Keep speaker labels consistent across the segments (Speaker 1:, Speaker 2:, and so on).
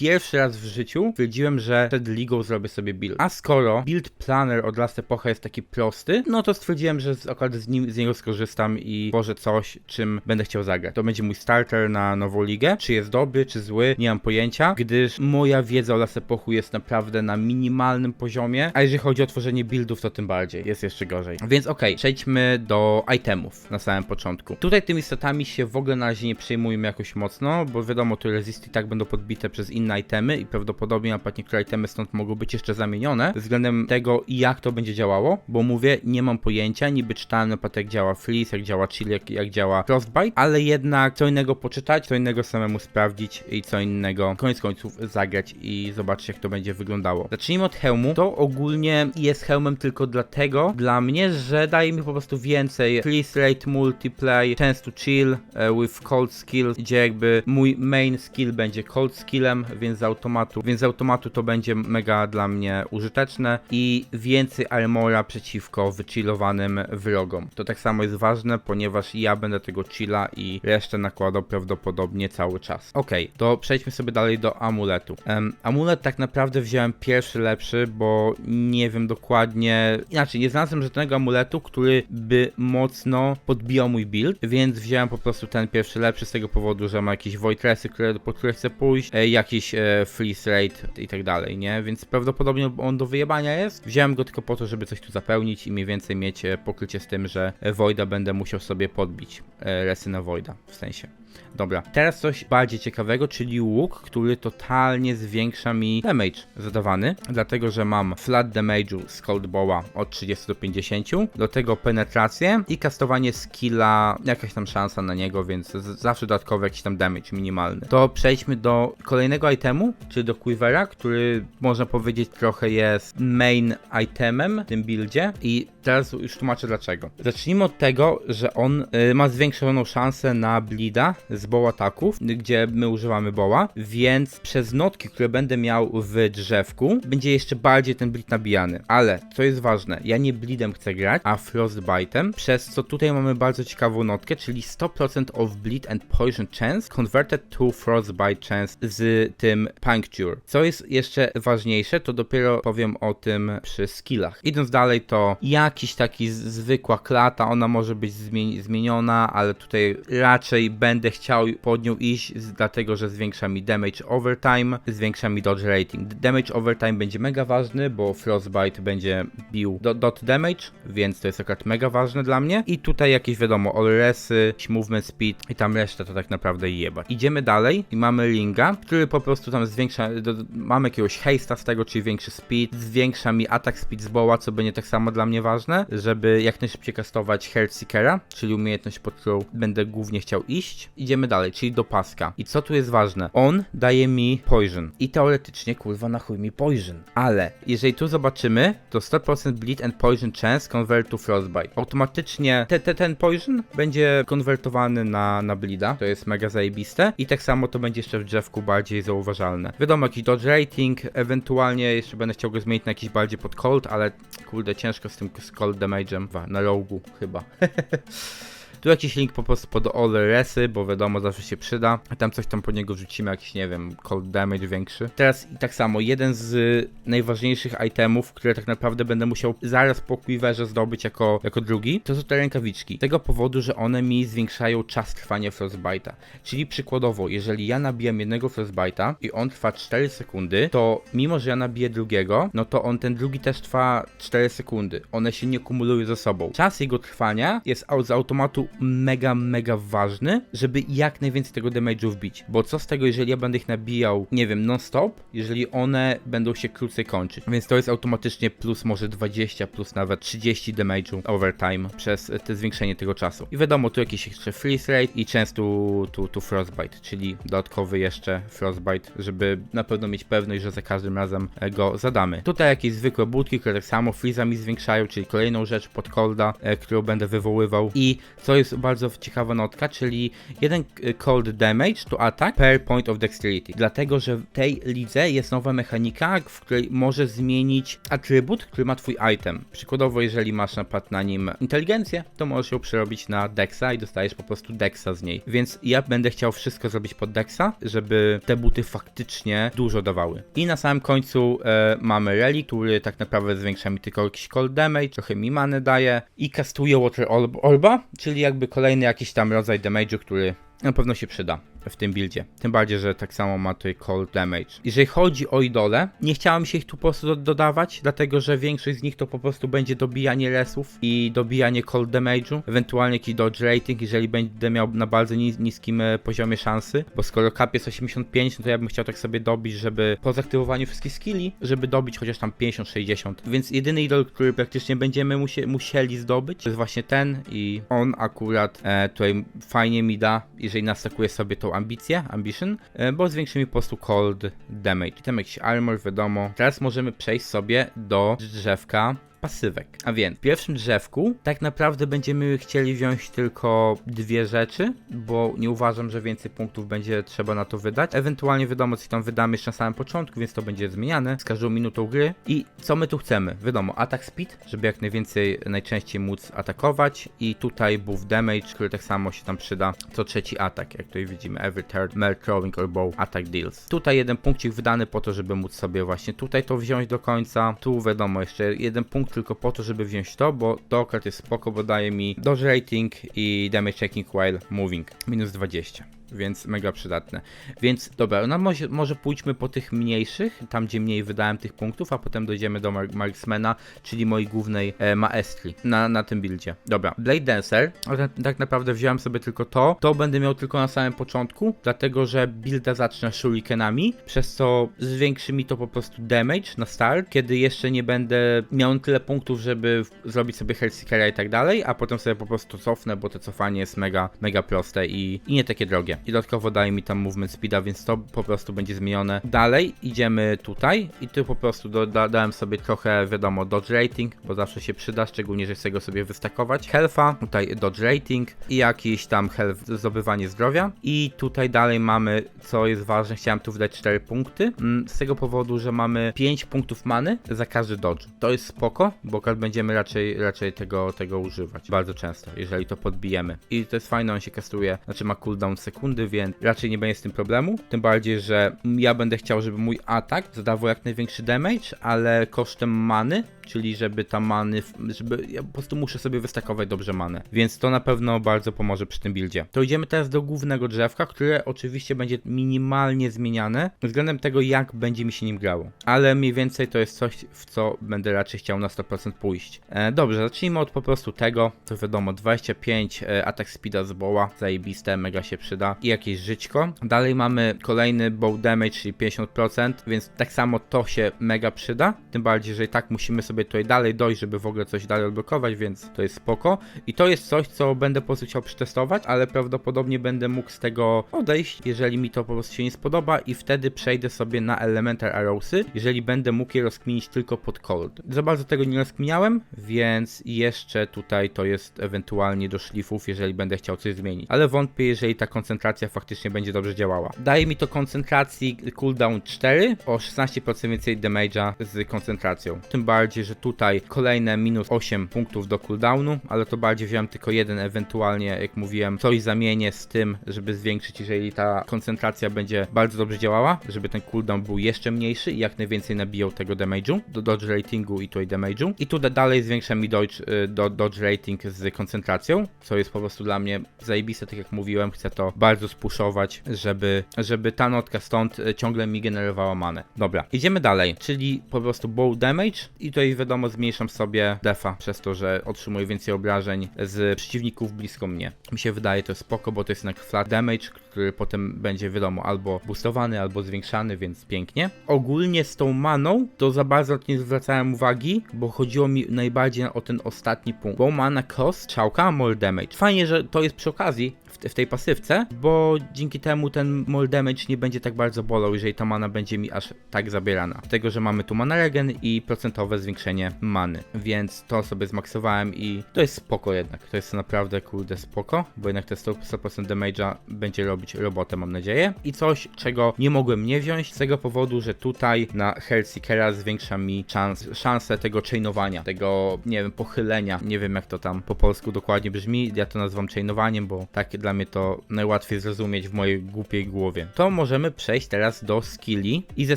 Speaker 1: Pierwszy raz w życiu stwierdziłem, że przed ligą zrobię sobie build. A skoro build planner od Last Epocha jest taki prosty, no to stwierdziłem, że z, akurat z, nim, z niego skorzystam i tworzę coś, czym będę chciał zagrać. To będzie mój starter na nową ligę. Czy jest dobry, czy zły, nie mam pojęcia, gdyż moja wiedza o Last Epochu jest naprawdę na minimalnym poziomie, a jeżeli chodzi o tworzenie buildów, to tym bardziej. Jest jeszcze gorzej. Więc okej, przejdźmy do itemów na samym początku. Tutaj tymi statami się w ogóle na razie nie przejmujemy jakoś mocno, bo wiadomo, tu resisty tak będą podbite przez inne itemy i prawdopodobnie na niektóre itemy stąd mogą być jeszcze zamienione względem tego, jak to będzie działało, bo mówię, nie mam pojęcia, niby czytałem na jak działa freeze, jak działa chill, jak, jak działa frostbite, ale jednak co innego poczytać, co innego samemu sprawdzić i co innego koniec końców zagrać i zobaczyć jak to będzie wyglądało. Zacznijmy od hełmu. To ogólnie jest hełmem tylko dlatego dla mnie, że daje mi po prostu więcej freeze rate, multiplay, chance to chill e, with cold skill, gdzie jakby mój main skill będzie cold skillem, więc z automatu, więc z automatu to będzie mega dla mnie użyteczne i więcej armora przeciwko wychillowanym wrogom. To tak samo jest ważne, ponieważ ja będę tego chilla i resztę nakładał prawdopodobnie cały czas. Okej, to przejdźmy sobie dalej do amuletu. Em, amulet tak naprawdę wziąłem pierwszy lepszy, bo nie wiem dokładnie, inaczej, nie znalazłem żadnego amuletu, który by mocno podbijał mój build, więc wziąłem po prostu ten pierwszy lepszy z tego powodu, że ma jakieś voidresy, które, po które chcę pójść, e, e, freeze rate i tak dalej, nie? Więc prawdopodobnie on do wyjebania jest. Wziąłem go tylko po to, żeby coś tu zapełnić i mniej więcej mieć e, pokrycie z tym, że e, Voida będę musiał sobie podbić e, resy na Voida, w sensie. Dobra, teraz coś bardziej ciekawego, czyli łuk, który totalnie zwiększa mi damage zadawany, dlatego że mam flat damage'u z Cold Bowa od 30 do 50, do tego penetrację i kastowanie skilla, jakaś tam szansa na niego, więc zawsze dodatkowy jakiś tam damage minimalny. To przejdźmy do kolejnego itemu, czyli do Quivera, który można powiedzieć trochę jest main itemem w tym buildzie i teraz już tłumaczę dlaczego. Zacznijmy od tego, że on y, ma zwiększoną szansę na bleeda z bow ataków, gdzie my używamy boła, więc przez notki, które będę miał w drzewku, będzie jeszcze bardziej ten bleed nabijany. Ale, co jest ważne, ja nie bleedem chcę grać, a frostbite'em, przez co tutaj mamy bardzo ciekawą notkę, czyli 100% of bleed and poison chance converted to frostbite chance z tym puncture. Co jest jeszcze ważniejsze, to dopiero powiem o tym przy skillach. Idąc dalej, to jakiś taki zwykła klata, ona może być zmieni- zmieniona, ale tutaj raczej będę chciał pod nią iść, dlatego że zwiększa mi damage overtime, zwiększa mi dodge rating. Damage overtime będzie mega ważny, bo frostbite będzie bił do, dot damage, więc to jest akurat mega ważne dla mnie. I tutaj jakieś wiadomo, all resy, jakiś movement speed i tam resztę to tak naprawdę jeba. Idziemy dalej i mamy Linga, który po prostu tam zwiększa, do, mamy jakiegoś haste'a z tego, czyli większy speed, zwiększa mi atak speed z boła, co będzie tak samo dla mnie ważne, żeby jak najszybciej kastować Heartseekera, czyli umiejętność, pod którą będę głównie chciał iść. Idziemy dalej, czyli do paska. I co tu jest ważne? On daje mi poison. I teoretycznie, kurwa, na chuj mi poison. Ale jeżeli tu zobaczymy, to 100% bleed and poison chance convert to frostbite. Automatycznie te, te, ten poison będzie konwertowany na, na bleeda. To jest mega zajebiste. I tak samo to będzie jeszcze w drzewku bardziej zauważalne. Wiadomo, jakiś dodge rating, ewentualnie jeszcze będę chciał go zmienić na jakiś bardziej pod cold, ale kurde, ciężko z tym z cold damage'em. Na rogu chyba. Tu jakiś link po prostu pod all resy, bo wiadomo, zawsze się przyda. A tam coś tam po niego wrzucimy, jakiś, nie wiem, cold damage większy. Teraz i tak samo, jeden z najważniejszych itemów, które tak naprawdę będę musiał zaraz po Quiverze zdobyć jako, jako drugi, to są te rękawiczki. Z tego powodu, że one mi zwiększają czas trwania Frostbite'a. Czyli przykładowo, jeżeli ja nabijam jednego Frostbite'a i on trwa 4 sekundy, to mimo, że ja nabiję drugiego, no to on ten drugi też trwa 4 sekundy. One się nie kumulują ze sobą. Czas jego trwania jest z automatu mega, mega ważny, żeby jak najwięcej tego damage'u wbić. Bo co z tego, jeżeli ja będę ich nabijał, nie wiem, non-stop, jeżeli one będą się krócej kończyć. Więc to jest automatycznie plus może 20, plus nawet 30 damage'u overtime przez te zwiększenie tego czasu. I wiadomo, tu jakiś jeszcze freeze rate i chance to, to, to frostbite, czyli dodatkowy jeszcze frostbite, żeby na pewno mieć pewność, że za każdym razem e, go zadamy. Tutaj jakieś zwykłe budki, które tak samo freeza mi zwiększają, czyli kolejną rzecz pod colda, e, którą będę wywoływał. I co jest bardzo ciekawa notka, czyli jeden cold damage to attack per point of dexterity. Dlatego, że w tej lidze jest nowa mechanika, w której możesz zmienić atrybut, który ma twój item. Przykładowo, jeżeli masz na przykład na nim inteligencję, to możesz ją przerobić na dexa i dostajesz po prostu dexa z niej. Więc ja będę chciał wszystko zrobić pod dexa, żeby te buty faktycznie dużo dawały. I na samym końcu e, mamy Relic, który tak naprawdę zwiększa mi tylko jakiś cold damage, trochę mi manę daje i kastuje Water Orb, Orba, czyli jakby kolejny jakiś tam rodzaj damage'u, który na pewno się przyda w tym buildzie. Tym bardziej, że tak samo ma tutaj cold damage. Jeżeli chodzi o idole, nie chciałem się ich tu po prostu do dodawać, dlatego że większość z nich to po prostu będzie dobijanie resów i dobijanie cold damage'u, ewentualnie jakiś dodge rating, jeżeli będę miał na bardzo nis niskim e, poziomie szansy, bo skoro cap jest 85, no to ja bym chciał tak sobie dobić, żeby po zaktywowaniu wszystkich skilli, żeby dobić chociaż tam 50-60. Więc jedyny idol, który praktycznie będziemy musie musieli zdobyć, to jest właśnie ten i on akurat e, tutaj fajnie mi da, jeżeli nastakuje sobie ambicję, ambition, e, bo zwiększy mi po prostu cold damage. I tam jakiś armor, wiadomo. Teraz możemy przejść sobie do drzewka pasywek. A więc w pierwszym drzewku tak naprawdę będziemy chcieli wziąć tylko dwie rzeczy, bo nie uważam, że więcej punktów będzie trzeba na to wydać. Ewentualnie wiadomo, co tam wydamy jeszcze na samym początku, więc to będzie zmieniane z każdą minutą gry. I co my tu chcemy? Wiadomo, atak speed, żeby jak najwięcej, najczęściej móc atakować i tutaj buff damage, który tak samo się tam przyda. Co trzeci atak, jak tutaj widzimy, every third mare throwing or bow attack deals. Tutaj jeden punkcik wydany po to, żeby móc sobie właśnie tutaj to wziąć do końca. Tu wiadomo, jeszcze jeden punkt tylko po to, żeby wziąć to, bo to akurat jest spoko, bo daje mi dodge rating i damage checking while moving. Minus 20 więc mega przydatne. Więc dobra, no może, może pójdźmy po tych mniejszych, tam gdzie mniej wydałem tych punktów, a potem dojdziemy do Mark Marksmana, czyli mojej głównej e, maestrii na, na tym buildzie. Dobra, Blade Dancer, ale tak naprawdę wziąłem sobie tylko to, to będę miał tylko na samym początku, dlatego że builda zacznę shurikenami, przez co zwiększy mi to po prostu damage na start, kiedy jeszcze nie będę miał tyle punktów, żeby zrobić sobie Hellseekera i tak dalej, a potem sobie po prostu cofnę, bo to cofanie jest mega, mega proste i, i nie takie drogie. I dodatkowo daje mi tam movement speeda, więc to po prostu będzie zmienione. Dalej idziemy tutaj i tu po prostu do, da, dałem sobie trochę, wiadomo, dodge rating, bo zawsze się przyda, szczególnie, że chcę go sobie wystakować. Health'a, tutaj dodge rating i jakiś tam health, zdobywanie zdrowia. I tutaj dalej mamy, co jest ważne, chciałem tu wydać 4 punkty, mm, z tego powodu, że mamy 5 punktów many za każdy dodge. To jest spoko, bo będziemy raczej, raczej tego, tego używać bardzo często, jeżeli to podbijemy. I to jest fajne, on się kastuje, znaczy ma cooldown sekundy, więc raczej nie będzie z tym problemu. Tym bardziej, że ja będę chciał, żeby mój atak zadawał jak największy damage, ale kosztem many, czyli żeby ta many, żeby ja po prostu muszę sobie wystakować dobrze manę. Więc to na pewno bardzo pomoże przy tym buildzie. To idziemy teraz do głównego drzewka, które oczywiście będzie minimalnie zmieniane względem tego, jak będzie mi się nim grało. Ale mniej więcej to jest coś, w co będę raczej chciał na 100% pójść. E, dobrze, zacznijmy od po prostu tego. To wiadomo, 25 e, atak speeda z boła, zajebiste, mega się przyda. I jakieś żyćko. Dalej mamy kolejny bow damage, czyli 50%, więc tak samo to się mega przyda. Tym bardziej, że i tak musimy sobie tutaj dalej dojść, żeby w ogóle coś dalej odblokować, więc to jest spoko. I to jest coś, co będę po prostu chciał przetestować, ale prawdopodobnie będę mógł z tego odejść, jeżeli mi to po prostu się nie spodoba i wtedy przejdę sobie na Elemental Arrowsy, jeżeli będę mógł je rozkminić tylko pod cold. Za bardzo tego nie rozkminiałem, więc jeszcze tutaj to jest ewentualnie do szlifów, jeżeli będę chciał coś zmienić. Ale wątpię, jeżeli ta koncentracja faktycznie będzie dobrze działała. Daje mi to koncentracji cooldown 4 o 16% więcej damage'a z koncentracją. Tym bardziej, że tutaj kolejne minus 8 punktów do cooldownu, ale to bardziej wziąłem tylko jeden, ewentualnie, jak mówiłem, coś zamienię z tym, żeby zwiększyć, jeżeli ta koncentracja będzie bardzo dobrze działała, żeby ten cooldown był jeszcze mniejszy i jak najwięcej nabijał tego damage'u, do dodge ratingu i tutaj damage'u. I tu da- dalej zwiększa mi dodge, y, do, dodge rating z koncentracją, co jest po prostu dla mnie zajebiste, tak jak mówiłem, chcę to bardzo spuszować, żeby, żeby ta notka stąd y, ciągle mi generowała manę. Dobra, idziemy dalej, czyli po prostu bow damage i tutaj wiadomo zmniejszam sobie defa przez to, że otrzymuję więcej obrażeń z przeciwników blisko mnie. Mi się wydaje to spoko, bo to jest jednak flat damage, który potem będzie wiadomo albo boostowany, albo zwiększany, więc pięknie. Ogólnie z tą maną to za bardzo nie zwracałem uwagi, bo chodziło mi najbardziej o ten ostatni punkt. Bo mana cost, czałka, more damage. Fajnie, że to jest przy okazji w, w tej pasywce, bo dzięki temu ten mall damage nie będzie tak bardzo bolał, jeżeli ta mana będzie mi aż tak zabierana. Dlatego, że mamy tu mana regen i procentowe zwiększenie many, więc to sobie zmaksowałem i to jest spoko jednak, to jest naprawdę kurde spoko, bo jednak te 100%, 100% damage'a będzie robić robotę mam nadzieję. I coś, czego nie mogłem nie wziąć z tego powodu, że tutaj na Hellseekera zwiększa mi szans, szansę tego chainowania, tego nie wiem, pochylenia, nie wiem jak to tam po polsku dokładnie brzmi, ja to nazywam chainowaniem, bo tak dla mnie to najłatwiej zrozumieć w mojej głupiej głowie. To możemy przejść teraz do skilli i ze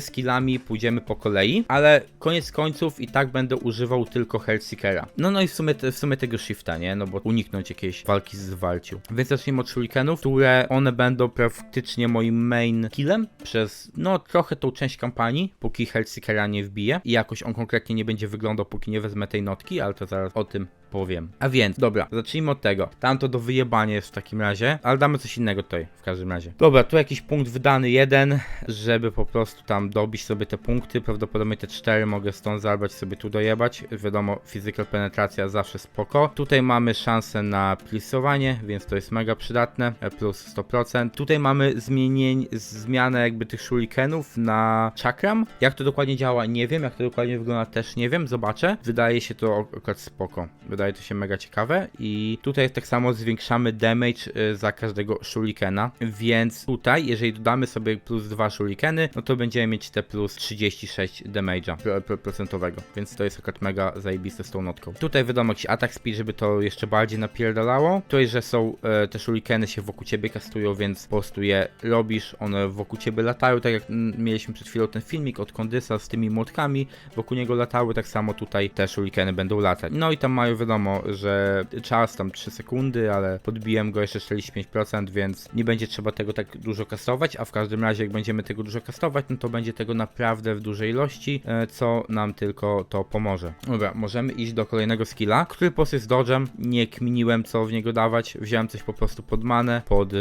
Speaker 1: skillami pójdziemy po kolei, ale koniec końców i tak będę używał tylko Hellseekera. No no i w sumie, w sumie tego shifta, nie? No bo uniknąć jakiejś walki z walciu. Więc zacznijmy od shurikenów, które one będą praktycznie moim main killem przez no trochę tą część kampanii, póki Hellseekera nie wbije i jakoś on konkretnie nie będzie wyglądał, póki nie wezmę tej notki, ale to zaraz o tym powiem. A więc, dobra, zacznijmy od tego. Tam to do wyjebania jest w takim razie, ale damy coś innego tutaj w każdym razie. Dobra, tu jakiś punkt wydany jeden, żeby po prostu tam dobić sobie te punkty. Prawdopodobnie te cztery mogę stąd zabrać sobie tu dojebać. Wiadomo, physical penetracja zawsze spoko. Tutaj mamy szansę na plisowanie, więc to jest mega przydatne, e, plus 100%. Tutaj mamy zmienień, zmianę jakby tych shurikenów na chakram. Jak to dokładnie działa, nie wiem. Jak to dokładnie wygląda, też nie wiem. Zobaczę. Wydaje się to akurat spoko. Wydaje to się mega ciekawe. I tutaj tak samo zwiększamy damage y, za każdego shurikena. Więc tutaj, jeżeli dodamy sobie plus 2 shurikeny, no to będziemy mieć te plus 36 damage'a pro, pro, procentowego. Więc to jest akurat mega zajebiste z tą notką. Tutaj wiadomo jakiś attack speed, żeby to jeszcze bardziej napierdalało. Jest, że są e, te shurikeny się wokół ciebie kastują, więc po prostu je robisz, one wokół ciebie latają, tak jak mieliśmy przed chwilą ten filmik od Kondysa z tymi młotkami, wokół niego latały, tak samo tutaj te shurikeny będą latać. No i tam mają wiadomo, że czas tam 3 sekundy, ale podbiłem go jeszcze 45%, więc nie będzie trzeba tego tak dużo kastować, a w każdym razie jak będziemy tego dużo kastować, no to będzie tego naprawdę w dużej ilości, e, co nam tylko to pomoże. Dobra, możemy iść do kolejnego skilla, który po prostu jest dodge'em, nie kminiłem co w niego dawać, wziąłem coś po prostu pod manę, pod,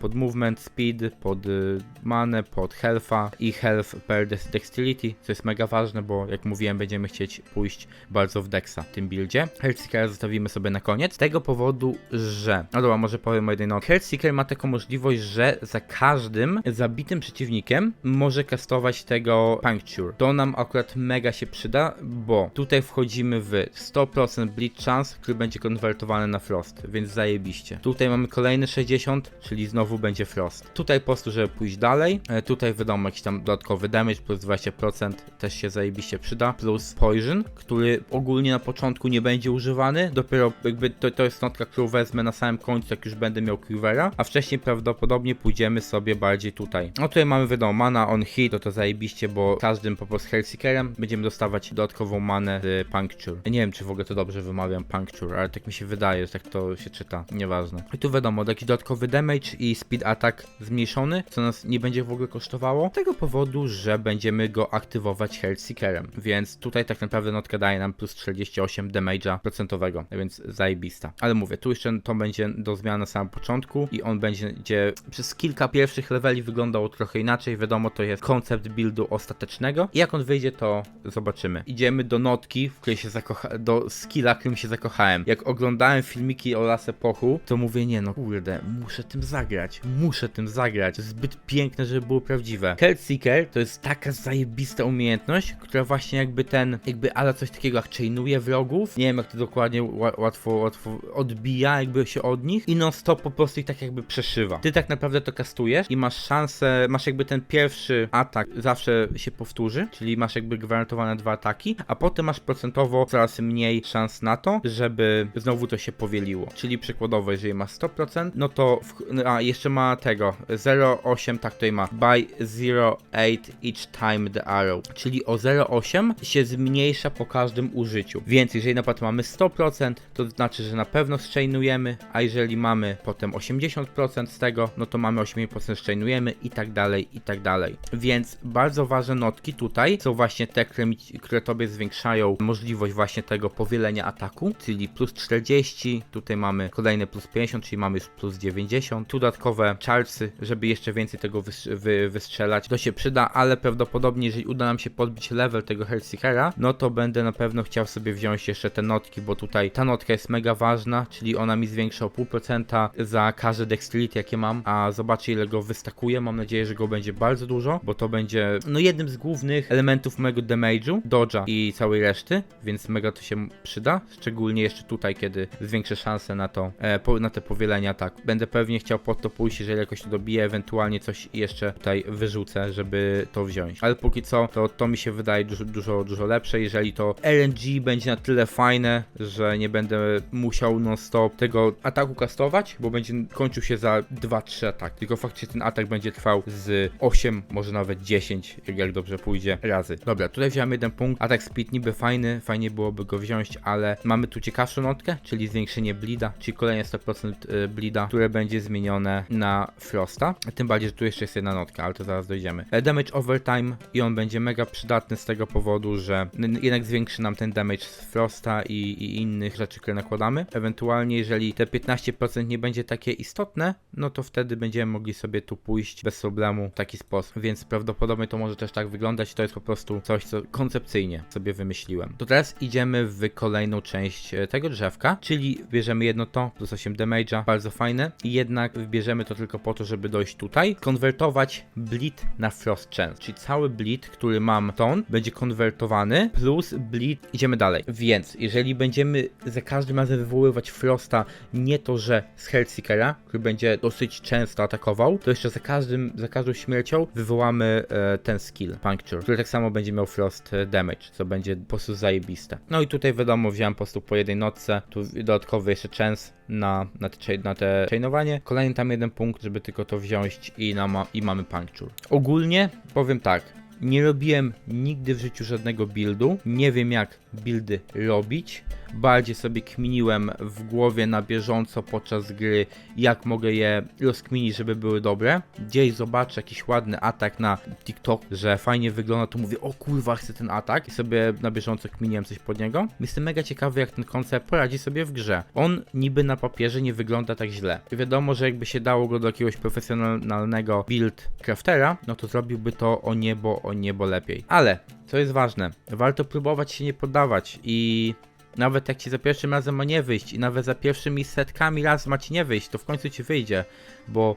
Speaker 1: pod movement speed, pod y, manę, pod health'a i health per dex- dexterity, co jest mega ważne, bo jak mówiłem, będziemy chcieć pójść bardzo w dexa w tym buildzie. Healthseekera zostawimy sobie na koniec, z tego powodu, że... No dobra, może powiem o jednej nocy. Healthseeker ma taką możliwość, że za każdym zabitym przeciwnikiem może kastować tego Puncture. To nam akurat mega się przyda, bo tutaj wchodzimy w 100% bleed chance, który będzie konwertowany na frost, więc zajebiście. Tutaj mamy kolejny 60, czyli znowu będzie frost. Tutaj po prostu, żeby pójść dalej, e, tutaj wiadomo jakiś tam dodatkowy damage plus 20% też się zajebiście przyda, plus poison, który ogólnie na początku nie będzie używany, dopiero jakby to, to jest notka, którą wezmę na samym końcu, jak już będę miał Quivera, a wcześniej prawdopodobnie pójdziemy sobie bardziej tutaj. No tutaj mamy wiadomo, mana on hit, to to zajebiście, bo każdym po prostu Hellseekerem będziemy dostawać dodatkową manę z Puncture. Nie wiem, czy w ogóle to dobrze wymawiam Puncture, ale tak mi się wydaje, że tak to się czyta, nieważne. I tu wiadomo, jakiś dodatkowy damage i speed attack zmniejszony, co nas nie będzie w ogóle kosztowało, z tego powodu, że będziemy go aktywować Hellseekerem, więc tutaj tak naprawdę notka daje nam plus 48 damage'a procentowego, więc zajebista. Ale mówię, tu jeszcze to będzie do zmiany na samym początku i on będzie gdzie przez kilka pierwszych leveli wyglądał trochę inaczej, wiadomo, to jest koncept buildu ostatecznego i jak on wyjdzie, to zobaczymy. Idziemy do notki, w której się zakochałem, do skilla, którym się zakochałem. Jak oglądałem filmiki o Las Epochu, to mówię, nie no, kurde, muszę tym zagrać, muszę tym zagrać, zbyt piękne, żeby było prawdziwe. Hellseeker to jest taka zajebista umiejętność, która właśnie jakby ten, jakby ale coś takiego jak chainuje wrogów, nie wiem jak to dokładnie ła- łatwo, łatwo odbija jakby się od nich i non stop po prostu ich tak jakby przeszywa. Ty tak naprawdę to kastujesz i masz szansę, masz jakby ten pierwszy atak zawsze się powtórzy, czyli masz jakby gwarantowane dwa ataki, a potem masz procentowo coraz mniej szans na to, żeby znowu to się powieliło. Czyli przykładowo, jeżeli ma 100%, no to, w, a jeszcze ma tego 0,8, tak tutaj ma, by 0,8 each time the arrow, czyli o 0,8 się zmniejsza po każdym użyciu. Więc jeżeli na przykład mamy 100%, to znaczy, że na pewno szczejnujemy, a jeżeli mamy potem 80% z tego, no to mamy 80% szczejnujemy i tak dalej, i tak dalej. Więc bardzo ważne notki tutaj są właśnie te, które, mi, które tobie zwiększają możliwość właśnie tego powielenia ataku, czyli plus 40, tutaj mamy kolejne plus 50, czyli mamy już plus 90, tu dodatkowe chargesy, żeby jeszcze więcej tego wys- wy- wystrzelać, to się przyda, ale prawdopodobnie jeżeli uda nam się podbić level tego Hellseekera, no to będę na pewno chciał sobie wziąć jeszcze te notki, bo tutaj ta notka jest mega ważna, czyli ona mi zwiększa o 0,5% za każde dexterity jakie mam, a zobaczę ile go wystakuję. Mam nadzieję, że go będzie bardzo dużo, bo to będzie no jednym z głównych elementów mojego damage'u, dodge'a i całej reszty, więc mega to się przyda, szczególnie jeszcze tutaj, kiedy zwiększę szanse na to, e, po, na te powielenia, tak. Będę pewnie chciał pod to pójść, jeżeli jakoś to dobiję, ewentualnie coś jeszcze tutaj wyrzucę, żeby to wziąć. Ale póki co, to to mi się wydaje dużo, dużo, dużo lepsze, jeżeli to RNG będzie na tyle fajne, że nie będę musiał non-stop tego ataku kastować, bo będzie kończył się za 2-3 atak. Tylko faktycznie ten atak będzie trwał z 8, może nawet 10, jak- dobrze pójdzie, razy. Dobra, tutaj wziąłem jeden punkt. Atak speed niby fajny, fajnie byłoby go wziąć, ale mamy tu ciekawszą notkę, czyli zwiększenie bleeda, czyli kolejne 100% y, bleeda, które będzie zmienione na Frosta. Tym bardziej, że tu jeszcze jest jedna notka, ale to zaraz dojdziemy. E, Damage overtime i on będzie mega przydatny z tego powodu, że jednak zwiększy nam ten damage z Frosta i, i innych rzeczy, które nakładamy. Ewentualnie, jeżeli te 15% nie będzie takie istotne, no to wtedy będziemy mogli sobie tu pójść bez problemu w taki sposób. Więc prawdopodobnie to może też tak wyglądać. To jest po prostu coś, co koncepcyjnie sobie wymyśliłem. To teraz idziemy w kolejną część e, tego drzewka, czyli bierzemy jedno to, plus 8 damage'a, bardzo fajne. I jednak wybierzemy to tylko po to, żeby dojść tutaj, konwertować bleed na frost chance, czyli cały bleed, który mam ton, będzie konwertowany, plus bleed, idziemy dalej. Więc jeżeli będziemy za każdym razem wywoływać frosta, nie to, że z Hellseekera, który będzie dosyć często atakował, to jeszcze za każdym, za każdą śmiercią wywołamy e, ten skill, Puncture, który tak samo będzie miał frost e, damage, co będzie po prostu zajebiste. No i tutaj wiadomo, wziąłem po prostu po jednej notce, tu dodatkowy jeszcze chance na, na, te, na te chainowanie. Kolejny tam jeden punkt, żeby tylko to wziąć i, na, i mamy puncture. Ogólnie powiem tak, nie robiłem nigdy w życiu żadnego buildu. Nie wiem jak buildy robić. Bardziej sobie kminiłem w głowie na bieżąco podczas gry, jak mogę je rozkminić, żeby były dobre. Gdzieś zobaczę jakiś ładny atak na TikTok, że fajnie wygląda, to mówię, o kurwa, chcę ten atak i sobie na bieżąco kminiłem coś pod niego. Jestem mega ciekawy, jak ten koncept poradzi sobie w grze. On niby na papierze nie wygląda tak źle. Wiadomo, że jakby się dało go do jakiegoś profesjonalnego build craftera, no to zrobiłby to o niebo, o niebo lepiej. Ale, co jest ważne, warto próbować się nie poddawać i nawet jak ci za pierwszym razem ma nie wyjść i nawet za pierwszymi setkami raz ma ci nie wyjść, to w końcu ci wyjdzie, bo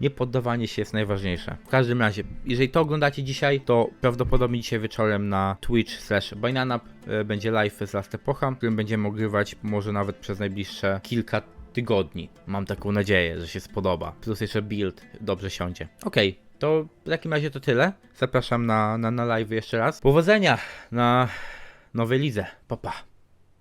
Speaker 1: nie poddawanie się jest najważniejsze. W każdym razie, jeżeli to oglądacie dzisiaj, to prawdopodobnie dzisiaj wieczorem na Twitch slash Bainanap e, będzie live z Last Epocha, w którym będziemy ogrywać może nawet przez najbliższe kilka tygodni. Mam taką nadzieję, że się spodoba. Plus jeszcze build dobrze siądzie. Okej, to w takim razie to tyle. Zapraszam na, na, na live jeszcze raz. Powodzenia na nowej lidze. Pa, pa.